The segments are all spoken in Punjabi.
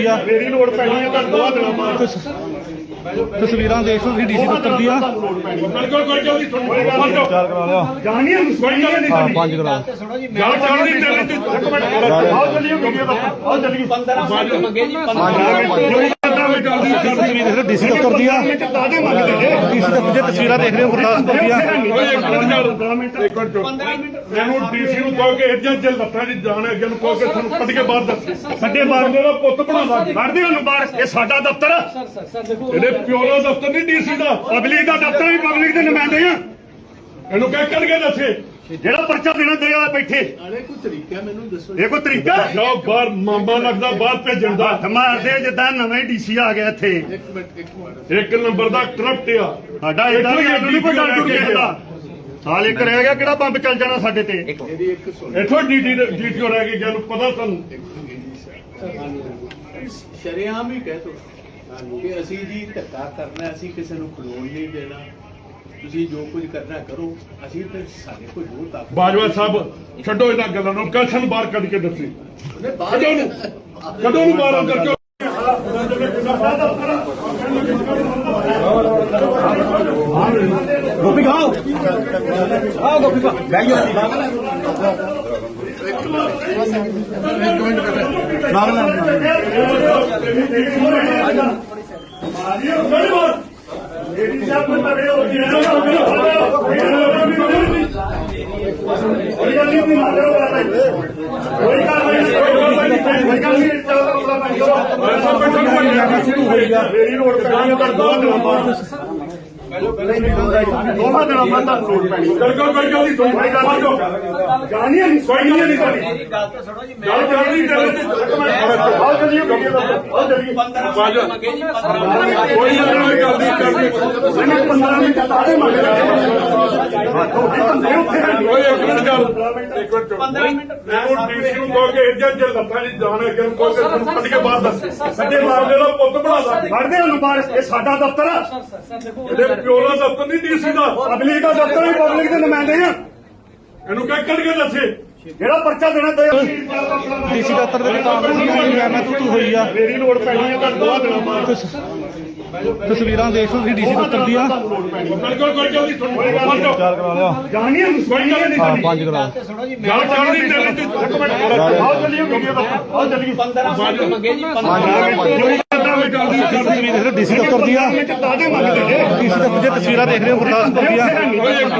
ਹੋਈ ਆ। ਮੇਰੀ ਲੋੜ ਪੈਣੀ ਹੈ ਤਾਂ ਦੋ ਦਿਨਾਂ ਬਾਅਦ ਤਸ- ਤਸਵੀਰਾਂ ਦੇਖ ਲਓ ਤੁਸੀਂ ਡੀਸੀ ਦਫ਼ਤਰ ਦੀਆਂ ਬਿਲਕੁਲ ਕੋਈ ਜਲਦੀ ਤੁਹਾਨੂੰ ਚਾਰ ਕਰਾ ਲਿਆ ਜਾਣੀ ਹੈ ਗੱਲ ਨਹੀਂ ਹਾਂ ਪੰਜ ਕਰਾ ਗੱਲ ਚੱਲ ਰਹੀ ਤੇਰੇ ਤੇ ਇੱਕ ਮਿੰਟ। ਆਓ ਚੱਲੀਏ ਵੀਡੀਓ ਦਾ। ਆਓ ਚੱਲੀਏ। ਤਸਵੀਰ ਦੇਖ ਡੀਸੀ ਦਫ਼ਤਰ ਦੀਆਂ ਦਾਦੇ ਮੰਗਦੇ ਨੇ ਡੀਸੀ ਦਫ਼ਤਰ ਦੀਆਂ ਤਸਵੀਰਾਂ ਦੇਖ ਰਹੇ ਹੋ ਗੁਰਦਾਸਪੁਰ ਦੀਆਂ ਮੈਨੂੰ ਡੀਸੀ ਨੂੰ ਕਹੋ ਕਿ ਇੱਜਾਂ ਜੇ ਲੱਤਾਂ ਦੀ ਜਾਣ ਹੈ ਅੱਗੇ ਨੂੰ ਕਹੋ ਕਿ ਤੁਹਾਨੂੰ ਕੱਢ ਕੇ ਬਾਹਰ ਦੱਸੇ। ਸਾਡੇ ਬਾਹਰ ਮੇਰਾ ਪੁੱਤ ਬਣਾਵਾ ਕੱਢਦੇ ਉਹਨੂੰ ਬਾਹਰ। ਇਹ ਸਾਡਾ ਦਫ਼ਤਰ ਆ। ਇਹਦੇ ਪਿਓ ਦਾ ਦਫ਼ਤਰ ਨਹੀਂ ਡੀਸੀ ਦਾ। ਪਬਲਿਕ ਦਾ ਦਫ਼ਤਰ ਵੀ ਪਬਲਿਕ ਦੇ ਨੁਮਾਇੰਦੇ ਆ। ਇਹਨੂੰ ਕਹਿ ਕੱਢ ਕੇ ਦੱਸੇ। ਜਿਹੜਾ ਪਰਚਾ ਦੇਣਾ ਦੇ ਆ ਬੈਠੇ। ਨਾਲੇ ਕੋਈ ਤਰੀਕਾ ਮੈਨੂੰ ਦੱਸੋ। ਇਹ ਕੋਈ ਤਰੀਕਾ ਜਾਓ ਬਾਹਰ ਮਾਮਾ ਲੱਗਦਾ ਬਾਹਰ ਭੇਜਣ ਦਾ। ਹੱਥ ਮਾਰਦੇ ਜਿੱਦਾਂ ਨਵੇਂ ਡੀਸੀ ਆ ਗਿਆ ਇੱਥੇ। ਇੱਕ ਮਿੰਟ ਇੱਕ ਮਿੰਟ। ਇੱਕ ਨੰਬਰ ਦਾ ਕਰਪਟ ਆ। ਸਾਡਾ ਇਹਦਾ ਨਹੀਂ ਕੋਈ ਡਰ ਡੁਰ ਗਿਆ ਸਾਲ ਇੱਕ ਰਹਿ ਗਿਆ ਕਿਹੜਾ ਬੰਬ ਚੱਲ ਜਾਣਾ ਸਾਡੇ ਤੇ? ਇਹਦੀ ਇੱਕ ਸੁਣ। ਇੱਥੋਂ ਡੀਟੀ ਡੀਟੀਓ ਰਹਿ ਗਈ ਜਾਨੂੰ ਪਤਾ ਤੁਹਾਨੂੰ ਸ਼ਰਿਆਮ ਹੀ ਕਹਿ ਤੋ ਕਿ ਅਸੀਂ ਜੀ ਧੱਕਾ ਕਰਨਾ ਅਸੀਂ ਕਿਸੇ ਨੂੰ ਖਲੋਣ ਨਹੀਂ ਦੇਣਾ। ਤੁਸੀਂ ਜੋ ਕੁਝ ਕਰਨਾ ਕਰੋ ਅਸੀਂ ਤੇ ਸਾਡੇ ਕੋਲ ਜੋ ਤਾਕਤ ਬਾਜਵਾ ਸਾਹਿਬ ਛੱਡੋ ਇਹਨਾਂ ਗੱਲਾਂ ਨੂੰ ਕਸ਼ਨ ਬਾਹਰ ਕੱਢ ਕੇ ਦੱਸੀ। ਕਦੋਂ ਨੂੰ ਕਦੋਂ ਨੂੰ ਬਾਹਰ ਅੰਦਰ ਕਿਉਂ? ਗੋਪੀ ਖਾਓ। ਆ ਗੋਪੀ ਖਾ ਬੈਠ ਜਾ ਨਾਲ ਨਾਲ। ਲੇਡੀ ਸਾਹਿਬ ਨੂੰ ਤੜੇ ਹੋ ਗਿਆ ਕੋਈ ਗੱਲ ਨਹੀਂ ਮਾਰੋ ਕੋਈ ਗੱਲ ਨਹੀਂ ਕੋਈ ਗੱਲ ਨਹੀਂ ਸ਼ੁਰੂ ਹੋਈ ਗਿਆ ਮੇਰੀ ਰੋਡ ਪੈਣੀ ਤਾਂ ਦੋ ਦਿਨਾਂ ਬਾਅਦ ਦੋਵਾਂ ਦਿਨਾਂ ਬਾਅਦ ਤਾਂ ਰੋਡ ਪੈਣੀ ਬਿਲਕੁਲ ਕੋਈ ਗੱਲ ਨਹੀਂ ਕੋਈ ਗੱਲ ਨਹੀਂ ਜਾਣੀ ਨਹੀਂ ਕੋਈ ਨਹੀਂ ਤੁਹਾਡੀ ਮੇਰੀ ਗੱਲ ਤਾਂ ਸੁਣੋ ਜੀ ਗੱਲ ਚੱਲ ਰਹੀ ਤੇਰੇ ਤੇ ਇੱਕ ਮਿੰਟ ਆਓ ਚੱਲੀਏ ਵੀਡੀਓ ਦਾ ਆਓ ਚੱਲੀਏ 15 ਮਿੰਟ ਮੰਗੇ ਜੀ 15 ਮਿੰਟ ਕੋਈ ਗੱਲ ਨਹੀਂ ਕਰਦੀ ਇਹਨੇ 15 ਮਿੰਟ ਤਾੜੇ ਮੰਗਦੇ ਓਏ ਇੱਕ ਮਿੰਟ ਚੱਲ ਇੱਕ ਮਿੰਟ 15 ਮਿੰਟ ਮੈਨੂੰ ਡੀਸੀ ਨੂੰ ਕਹੋ ਕਿ ਇੱਜਾਂ ਜੇ ਲੱਤਾਂ ਦੀ ਜਾਣ ਹੈ ਅੱਗੇ ਨੂੰ ਕਹੋ ਕਿ ਕੱਢ ਕੇ ਬਾਹਰ ਦੱਸੇ ਸਾਡੇ ਮਾਰਦੇ ਦਾ ਪੁੱਤ ਬਣਾਵਾ ਕੱਢਦੇ ਉਹਨੂੰ ਬਾਹਰ ਇਹ ਸਾਡਾ ਦਫ਼ਤਰ ਆ ਇਹਦੇ ਪਿਓ ਦਾ ਦਫ਼ਤਰ ਨਹੀਂ ਡੀਸੀ ਦਾ ਪਬਲਿਕ ਦਾ ਦਫ਼ਤਰ ਵੀ ਪਬਲਿਕ ਦੇ ਨੁਮਾਇੰਦੇ ਆ ਇਹਨੂੰ ਕਹਿ ਕੱਢ ਕੇ ਦੱਸੇ ਜਿਹੜਾ ਪਰਚਾ ਦੇਣਾ ਦੇ ਡੀਸੀ ਦਫ਼ਤਰ ਦੇ ਵਿੱਚ ਕਾਂਗਰਸੀ ਮੈਂ ਤੂੰ ਤੂੰ ਹੋਈ ਆ। ਮੇਰੀ ਲੋੜ ਪੈਣੀ ਹੈ ਤਾਂ ਦੋ ਦਿਨਾਂ ਬਾਅਦ। ਤਸਵੀਰਾਂ ਦੇਖ ਲਓ ਤੁਸੀਂ ਡੀਸੀ ਦਫ਼ਤਰ ਦੀਆਂ। ਬਿਲਕੁਲ ਕੋਈ ਜਲਦੀ ਤੁਹਾਨੂੰ ਚਾਰ ਕਰਾ ਲਿਆ ਜਾਣੀ ਹੈ ਕੋਈ ਗੱਲ ਨਹੀਂ ਹਾਂ ਪੰਜ ਕਰਾ ਤੇ ਸੁਣੋ ਜੀ ਗੱਲ ਚੱਲ ਰਹੀ ਤੇਰੇ ਤੇ ਇੱਕ ਮਿੰਟ। ਆਓ ਚੱਲੀਏ ਵੀਡੀਓ ਦਾ ਆਓ ਚੱਲੀਏ 15 ਮਿੰਟ। ਮੰਗੇ ਜੀ 15 ਤਸਵੀਰ ਦੇਖ ਲਓ ਡੀਸੀ ਦਫ਼ਤਰ ਦੀਆਂ ਦਾਦੇ ਮੰਗਦੇ ਨੇ ਡੀਸੀ ਦਫ਼ਤਰ ਦੀਆਂ ਤਸਵੀਰਾਂ ਦੇਖ ਰਹੇ ਹੋ ਗੁਰਦਾਸਪੁਰ ਦੀਆਂ ਓਏ ਇੱਕ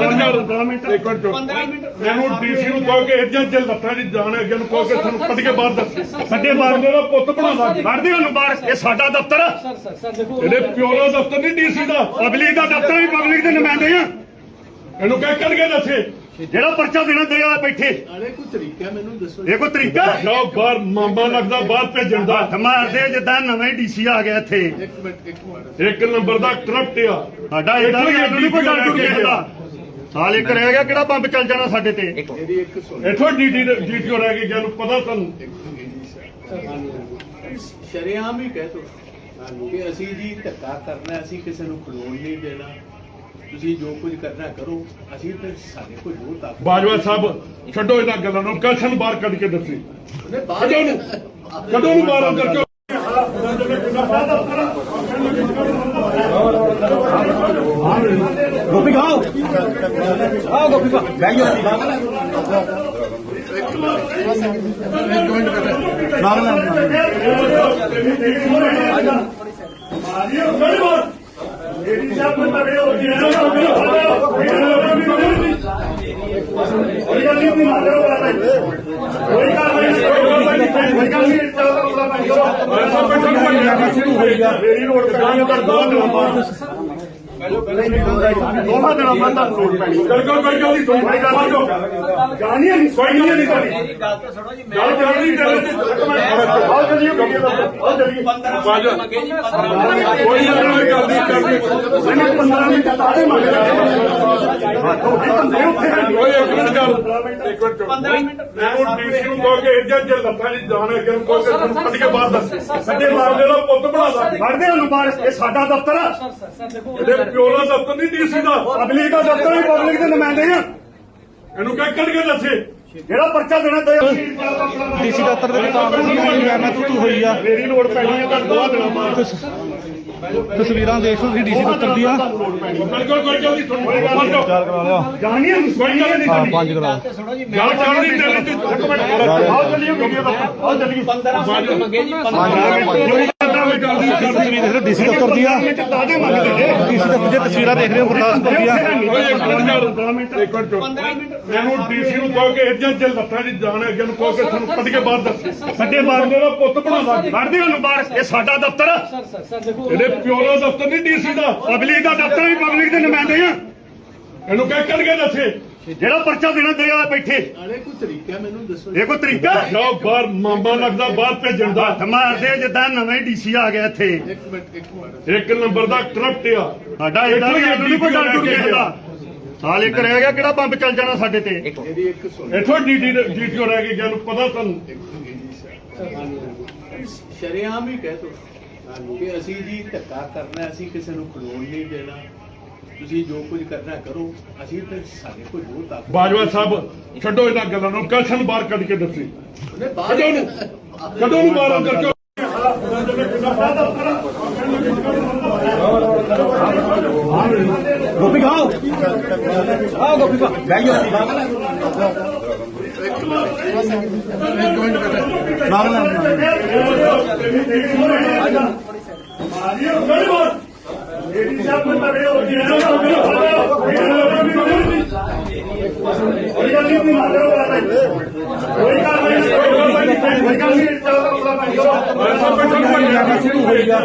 ਮਿੰਟ ਚੱਲ ਇੱਕ ਮਿੰਟ 15 ਮਿੰਟ ਮੈਨੂੰ ਡੀਸੀ ਨੂੰ ਕਹੋ ਕਿ ਇੱਜਾਂ ਜੇ ਲੱਤਾਂ ਦੀ ਜਾਣ ਹੈ ਅੱਗੇ ਨੂੰ ਕਹੋ ਕਿ ਤੁਹਾਨੂੰ ਕੱਢ ਕੇ ਬਾਹਰ ਦੱਸੇ ਸਾਡੇ ਦਾ ਪੁੱਤ ਕੱਢਦੇ ਉਹਨੂੰ ਬਾਹਰ ਇਹ ਸਾਡਾ ਦਫ਼ਤਰ ਆ ਸਰ ਸਰ ਸਰ ਦੇਖੋ ਇਹਦੇ ਪਿਓ ਦਾ ਦਫ਼ਤਰ ਨਹੀਂ ਡੀਸੀ ਦਾ ਪਬਲਿਕ ਦਾ ਦਫ਼ਤਰ ਵੀ ਪਬਲਿਕ ਦੇ ਨੁਮਾਇੰਦੇ ਆ ਇਹਨੂੰ ਕਹਿ ਕੱਢ ਕੇ ਦੱਸੇ। ਜਿਹੜਾ ਪਰਚਾ ਦੇਣਾ ਦੇ ਆ ਬੈਠੇ। ਨਾਲੇ ਕੋਈ ਤਰੀਕਾ ਮੈਨੂੰ ਦੱਸੋ। ਇਹ ਕੋਈ ਤਰੀਕਾ? ਜਾਓ ਬਾਹਰ ਮਾਮਾ ਲੱਗਦਾ ਬਾਹਰ ਭੇਜਣ ਦਾ। ਹੱਥ ਮਾਰਦੇ ਜਿੱਦਾਂ ਨਵੇਂ ਡੀਸੀ ਆ ਗਿਆ ਇੱਥੇ। ਇੱਕ ਮਿੰਟ ਇੱਕ ਮਿੰਟ। ਇੱਕ ਨੰਬਰ ਦਾ ਕਰਪਟ ਆ। ਸਾਡਾ ਇਹਦਾ ਵੀ ਅੱਡੂ ਨਹੀਂ ਕੋਈ ਡਰ ਡੁਰ ਗਿਆ ਸਾਲ ਇੱਕ ਰਹਿ ਗਿਆ ਕਿਹੜਾ ਬੰਬ ਚੱਲ ਜਾਣਾ ਸਾਡੇ ਤੇ? ਇਹਦੀ ਇੱਕ ਸੁਣ ਇੱਥੋਂ ਡੀਟੀ ਡੀਟੀਓ ਰਹਿ ਗਈ ਜਾਨੂੰ ਪਤਾ ਤੁਹਾਨੂੰ ਸ਼ਰਿਆਮ ਹੀ ਕਹਿ ਤੋ ਕਿ ਅਸੀਂ ਜੀ ਧੱਕਾ ਕਰਨਾ ਅਸੀਂ ਕਿਸੇ ਨੂੰ ਖਲੋਣ ਨਹੀਂ ਦੇਣਾ। ਤੁਸੀਂ ਜੋ ਕੁਝ ਕਰਨਾ ਕਰੋ ਅਸੀਂ ਤੇ ਸਾਡੇ ਕੋਲ ਜੋ ਤਾਕਤ ਬਾਜਵਾ ਸਾਹਿਬ ਛੱਡੋ ਇਹਨਾਂ ਗੱਲਾਂ ਨੂੰ ਕਸ਼ਨ ਬਾਹਰ ਕੱਢ ਕੇ ਦੱਸੀ। ਕਦੋਂ ਨੂੰ ਕਦੋਂ ਨੂੰ ਬਾਹਰ ਕਿਉਂ? ਗੋਪੀ ਖਾਓ। ਆ ਗੋਪੀ ਖਾ ਬੈਠ ਜਾ ਨਾਲ ਨਾਲ ਲੇਡੀ ਸਾਹਿਬ ਨੂੰ ਤੜੇ ਹੋ ਗਿਆ ਕੋਈ ਗੱਲ ਨਹੀਂ ਮਾਰੋ ਕੋਈ ਗੱਲ ਨਹੀਂ ਕੋਈ ਗੱਲ ਨਹੀਂ ਸ਼ੁਰੂ ਹੋਈ ਗਿਆ। ਮੇਰੀ ਰੋਡ ਪੈਣੀ ਤਾਂ ਦੋ ਦਿਨਾਂ ਬਾਅਦ ਦੋਵਾਂ ਦਿਨਾਂ ਬਾਅਦ ਤਾਂ ਰੋਡ ਪੈਣੀ। ਬਿਲਕੁਲ ਕੋਈ ਗੱਲ ਨਹੀਂ ਕੋਈ ਗੱਲ ਨਹੀਂ ਜਾਣੀ ਨਹੀਂ ਨਹੀਂ ਤੁਹਾਡੀ। ਮੇਰੀ ਗੱਲ ਤਾਂ ਸੁਣੋ ਜੀ ਗੱਲ ਚੱਲ ਰਹੀ ਦਾ ਆਓ ਚੱਲੀਏ 15 ਮਿੰਟ ਮੰਗੇ ਜੀ 15 ਮਿੰਟ ਕੋਈ ਗੱਲ ਨਹੀਂ ਕਰਦੀ ਕਰਦੀ ਇਹਨੇ 15 ਮਿੰਟ ਤਾੜੇ ਮੰਗਦੇ ਓਏ ਇੱਕ ਮਿੰਟ ਚੱਲ। ਇੱਕ ਮਿੰਟ 15 ਮਿੰਟ ਮੈਨੂੰ ਡੀਸੀ ਨੂੰ ਕਹੋ ਕਿ ਇੱਜਾਂ ਜੇ ਲੱਤਾਂ ਦੀ ਜਾਣ ਅੱਗੇ ਨੂੰ ਕਿ ਕੱਢ ਕੇ ਬਾਹਰ ਦੱਸੇ। ਸਾਡੇ ਦਾ ਪੁੱਤ ਇਹ ਸਾਡਾ ਦਫ਼ਤਰ ਆ। ਇਹਦੇ ਦਾ ਦਫ਼ਤਰ ਨਹੀਂ ਡੀਸੀ ਦਾ। ਪਬਲਿਕ ਦਾ ਦਫ਼ਤਰ ਵੀ ਪਬਲਿਕ ਦੇ ਨੁਮਾਇੰਦੇ ਆ। ਇਹਨੂੰ ਕਹਿ ਕੱਢ ਕੇ ਦੱਸੇ। ਜਿਹੜਾ ਪਰਚਾ ਦੇਣਾ ਦੇ ਡੀਸੀ ਦਫ਼ਤਰ ਦੇ ਵਿੱਚ ਕਾਂਗਰਸੀ ਮੈਂ ਮੈਂ ਤੂੰ ਤੂੰ ਹੋਈ ਆ। ਮੇਰੀ ਲੋੜ ਪੈਣੀ ਹੈ ਤਾਂ ਦੋ। ਦਿਨਾਂ ਬਾਅਦ ਤਸਵੀਰਾਂ ਦੇਖ ਲਓ ਤੁਸੀਂ ਡੀਸੀ ਦਫ਼ਤਰ ਦੀਆਂ। ਬਿਲਕੁਲ ਕੋਈ ਜਲਦੀ ਤੁਹਾਨੂੰ ਚਾਰ ਕਰਾ ਲਿਆ। ਜਾਣੀ ਹੈ ਕੋਈ ਗੱਲ ਨਹੀਂ ਹਾਂ ਪੰਜ ਕਰਾ। ਗੱਲ ਚੱਲਦੀ ਚੱਲਦੀ ਤੂੰ ਇੱਕ ਮਿੰਟ। ਆਓ ਚੱਲੀਏ ਵੀਡੀਓ ਦਾ। ਆਓ ਚੱਲੀਏ। 15 ਮਿੰਟ ਮੰਗੇ ਜੀ 15 ਤਸਵੀਰ ਦੇਖ ਲਓ ਡੀਸੀ ਦਫ਼ਤਰ ਦੀਆਂ। ਡੀਸੀ ਦਫ਼ਤਰ ਦੀਆਂ ਤਸਵੀਰਾਂ ਦੇਖ ਰਹੇ ਹੋ ਗੁਰਦਾਸਪੁਰ ਦੀਆਂ। ਮੈਨੂੰ ਡੀਸੀ ਨੂੰ ਕਹੋ ਕਿ ਇੱਜਾ ਜੇ ਲੱਤਾਂ ਦੀ ਜਾਣ ਅੱਗੇ ਨੂੰ ਕਹੋ ਕਿ ਤੁਹਾਨੂੰ ਕੱਢ ਕੇ ਬਾਹਰ ਦੱਸ। ਸਾਡੇ ਬਾਹਰ ਮੇਰਾ ਪੁੱਤ ਬਣਾਵਾ ਕੱਢਦੇ ਉਹਨੂੰ ਬਾਹਰ। ਇਹ ਸਾਡਾ ਦਫ਼ਤਰ। ਆ ਸਰ ਸਰ ਸਰ ਦੇਖੋ ਇਹਦੇ ਪਿਓ ਦਾ ਦਫ਼ਤਰ ਨਹੀਂ ਡੀਸੀ ਦਾ। ਪਬਲਿਕ ਦਾ ਦਫ਼ਤਰ ਵੀ ਪਬਲਿਕ ਦੇ ਨੁਮਾਇੰਦੇ ਆ। ਇਹਨੂੰ ਕਹਿ ਕੱਢ ਕੇ ਦੱਸੇ। ਜਿਹੜਾ ਪਰਚਾ ਦੇਣਾ ਦੇ ਆ ਬੈਠੇ। ਨਾਲੇ ਕੋਈ ਤਰੀਕਾ ਮੈਨੂੰ ਦੱਸੋ। ਇਹ ਕੋਈ ਤਰੀਕਾ? ਲਓ ਬਾਹਰ ਮਾਮਾ ਲੱਗਦਾ ਬਾਹਰ ਭੇਜਣ ਦਾ। ਹੱਥ ਮਾਰਦੇ ਜਿੱਦਾਂ ਨਵੇਂ ਡੀਸੀ ਆ ਗਿਆ ਇੱਥੇ। ਇੱਕ ਮਿੰਟ ਇੱਕ ਮਿੰਟ। ਇੱਕ ਨੰਬਰ ਦਾ ਕਰਪਟ ਆ। ਸਾਡਾ ਇਹਦਾ ਵੀ ਸਾਨੂੰ ਨਹੀਂ ਕੋਈ ਸਾਲ ਇੱਕ ਰਹਿ ਗਿਆ ਕਿਹੜਾ ਬੰਬ ਚੱਲ ਜਾਣਾ ਸਾਡੇ ਤੇ? ਇਹਦੀ ਇੱਕ ਸੁਣ। ਇੱਥੋਂ ਡੀਟੀ ਡੀਟੀਓ ਰਹਿ ਗਈ ਜਾਨੂੰ ਪਤਾ ਤੁਹਾਨੂੰ ਸ਼ਰਿਆਮ ਹੀ ਕਹਿ ਤੋ ਕਿ ਅਸੀਂ ਜੀ ਧੱਕਾ ਕਰਨਾ ਅਸੀਂ ਕਿਸੇ ਨੂੰ ਖਲੋਣ ਨਹੀਂ ਦੇਣਾ। ਤੁਸੀਂ ਜੋ ਕੁਝ ਕਰਨਾ ਕਰੋ ਅਸੀਂ ਤੇ ਸਾਡੇ ਕੋਲ ਜੋ ਤਾਕਤ ਬਾਜਵਾ ਸਾਹਿਬ ਛੱਡੋ ਇਹਨਾਂ ਗੱਲਾਂ ਨੂੰ ਕੱਲ ਸਾਨੂੰ ਬਾਹਰ ਕੱਢ ਕੇ ਦੱਸੀ। ਕਦੋਂ ਨੂੰ ਕਦੋਂ ਨੂੰ ਬਾਹਰ ਅੰਦਰ ਕਿਉਂ? ਗੋਪੀ ਖਾਓ। ਆਓ ਗੋਪੀ ਖਾ ਬੈਠ ਜਾ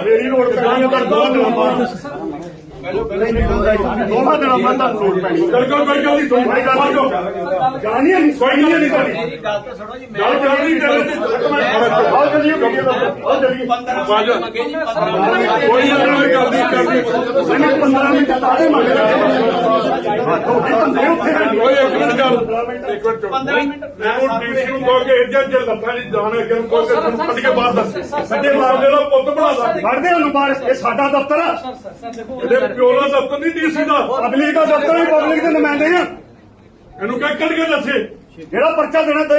ਮੇਰੀ ਲੋੜ ਪੈਣੀ ਹੈ ਤਾਂ ਦੋ ਦਿਨਾਂ ਬਾਅਦ ਦੋਹਾਂ ਦਿਨਾਂ ਬਾਅਦ ਤੁਹਾਨੂੰ ਲੋੜ ਪੈਣੀ। ਬਿਲਕੁਲ ਕੋਈ ਗੱਲ ਨਹੀਂ ਕੋਈ ਗੱਲ ਨਹੀਂ। ਜਾਣੀ ਹੈ ਕੋਈ ਗੱਲ ਨਹੀਂ ਤੁਹਾਡੀ ਮੇਰੀ ਗੱਲ ਤਾਂ ਸੁਣੋ ਜੀ ਗੱਲ ਚੱਲਦੀ ਚੱਲਦੀ ਇੱਕ ਮਿੰਟ ਆਓ ਚੱਲੀਏ ਵੀਡੀਓ ਦਾ ਆਓ ਚੱਲੀਏ 15 ਮਿੰਟ ਮੰਗੇ ਜੀ 15 ਮਿੰਟ ਕੋਈ ਗੱਲ ਨਹੀਂ ਕਰਦੀ ਕਰਦੀ ਮੈਨੂੰ 15 ਮਿੰਟ ਤਾਰੇ ਮੰਗਦੇ ਬੰਦੇ ਉੱਥੇ ਓਏ ਇੱਕ ਮਿੰਟ ਗੱਲ ਇੱਕ ਮਿੰਟ 15 ਮਿੰਟ ਮੈਨੂੰ ਡੀਸੀ ਨੂੰ ਕਹੋ ਕਿ ਇੱਜਾ ਜੇ ਲੱਤਾਂ ਦੀ ਜਾਣ ਅੱਗੇ ਨੂੰ ਕਹੋ ਕਿ ਤੁਹਾਨੂੰ ਕੱਢ ਕੇ ਬਾਹਰ ਦੱਸ। ਸਾਡੇ ਮੇਰਾ ਪੁੱਤ ਬਣਾਵਾ ਕੱਢਦੇ ਉਹਨੂੰ ਬਾਹਰ ਇਹ ਸਾਡਾ ਦਫ਼ਤਰ ਆ। ਸਰ ਸਰ ਸਰ ਦੇਖੋ ਦਾ ਦਫ਼ਤਰ ਨਹੀਂ ਡੀਸੀ ਦਾ। ਪਬਲਿਕ ਦਾ ਦਫ਼ਤਰ ਵੀ ਪਬਲਿਕ ਦੇ ਨੁਮਾਇੰਦੇ ਆ। ਇਹਨੂੰ ਕਹਿ ਕੱਢ ਕੇ ਦੱਸੇ। ਜਿਹੜਾ ਪਰਚਾ ਦੇਣਾ ਦੇ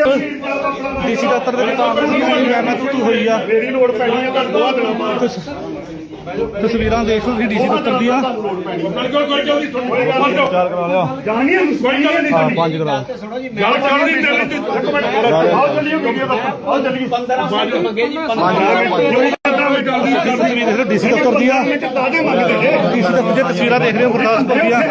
ਡੀਸੀ ਦਫ਼ਤਰ ਦੇ ਵਿੱਚ ਕਾਂਗਰਸੀ ਮੈਂ ਤੂੰ ਤੂੰ ਹੋਈ ਆ। ਮੇਰੀ ਲੋੜ ਪੈਣੀ ਹੈ ਤਾਂ ਦੋ ਦਿਨਾਂ ਬਾਅਦ ਤਸਵੀਰਾਂ ਦੇਖ ਤੁਸੀਂ ਡੀਸੀ ਦਫ਼ਤਰ ਦੀਆਂ। ਜਾਣੀ ਹੈ ਕੋਈ ਗੱਲ ਨਹੀਂ ਹਾਂ ਤੁਹਾਡੀ ਪੰਜ ਕਰਾ ਤੇ ਸੁਣੋ ਜੀ ਗੱਲ ਚੱਲਦੀ ਚੱਲਦੀ ਤੂੰ ਇੱਕ ਮਿੰਟ। ਆਓ ਚੱਲੀਏ ਵੀਡੀਓ ਦਾ ਆਓ ਚੱਲੀਏ। 15 ਮਿੰਟ ਮੰਗੇ ਜੀ 15 ਤਸਵੀਰ ਦੇਖ ਲਓ ਡੀਸੀ ਦਫ਼ਤਰ ਦੀਆਂ ਡੀਸੀ ਦਫ਼ਤਰ ਦੀਆਂ ਤਸਵੀਰਾਂ ਦੇਖ ਰਹੇ ਹੋ ਗੁਰਦਾਸਪੁਰ ਦੀਆਂ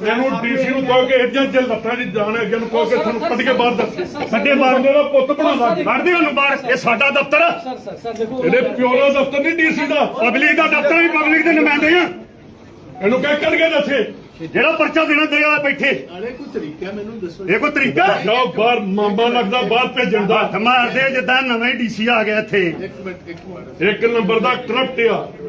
ਮੈਨੂੰ ਡੀਸੀ ਨੂੰ ਕਹੋ ਕਿ ਇੱਜਾ ਜੇ ਲੱਤਾਂ ਦੀ ਜਾਣ ਅੱਗੇ ਨੂੰ ਕਹੋ ਕਿ ਤੁਹਾਨੂੰ ਕੱਢ ਕੇ ਬਾਹਰ ਦੱਸ ਸਾਡੇ ਬਾਹਰ ਮੇਰਾ ਪੁੱਤ ਬਣਾਵਾ ਕੱਢਦੇ ਉਹਨੂੰ ਬਾਹਰ ਇਹ ਸਾਡਾ ਦਫ਼ਤਰ ਆ ਸਰ ਸਰ ਸਰ ਦੇਖੋ ਇਹਦੇ ਪਿਓ ਦਾ ਦਫ਼ਤਰ ਨਹੀਂ ਡੀਸੀ ਦਾ ਪਬਲਿਕ ਦਾ ਦਫ਼ਤਰ ਵੀ ਪਬਲਿਕ ਦੇ ਨੁਮਾਇੰਦੇ ਆ ਇਹਨੂੰ ਕਹਿ ਕੱਢ ਕੇ ਦੱਸੇ ਜਿਹੜਾ ਪਰਚਾ ਦੇਣਾ ਦੇ ਆ ਬੈਠੇ। ਨਾਲੇ ਕੋਈ ਤਰੀਕਾ ਮੈਨੂੰ ਦੱਸੋ। ਇਹ ਕੋਈ ਤਰੀਕਾ? ਲਓ ਬਾਹਰ ਮਾਮਾ ਲੱਗਦਾ ਬਾਹਰ ਭੇਜਣ ਦਾ। ਹੱਥ ਮਾਰਦੇ ਜਿੱਦਾਂ ਨਵੇਂ ਡੀਸੀ ਆ ਗਿਆ ਇੱਥੇ। ਇੱਕ ਮਿੰਟ ਇੱਕ ਮਿੰਟ। ਇੱਕ ਨੰਬਰ ਦਾ ਕਰਪਟ ਆ।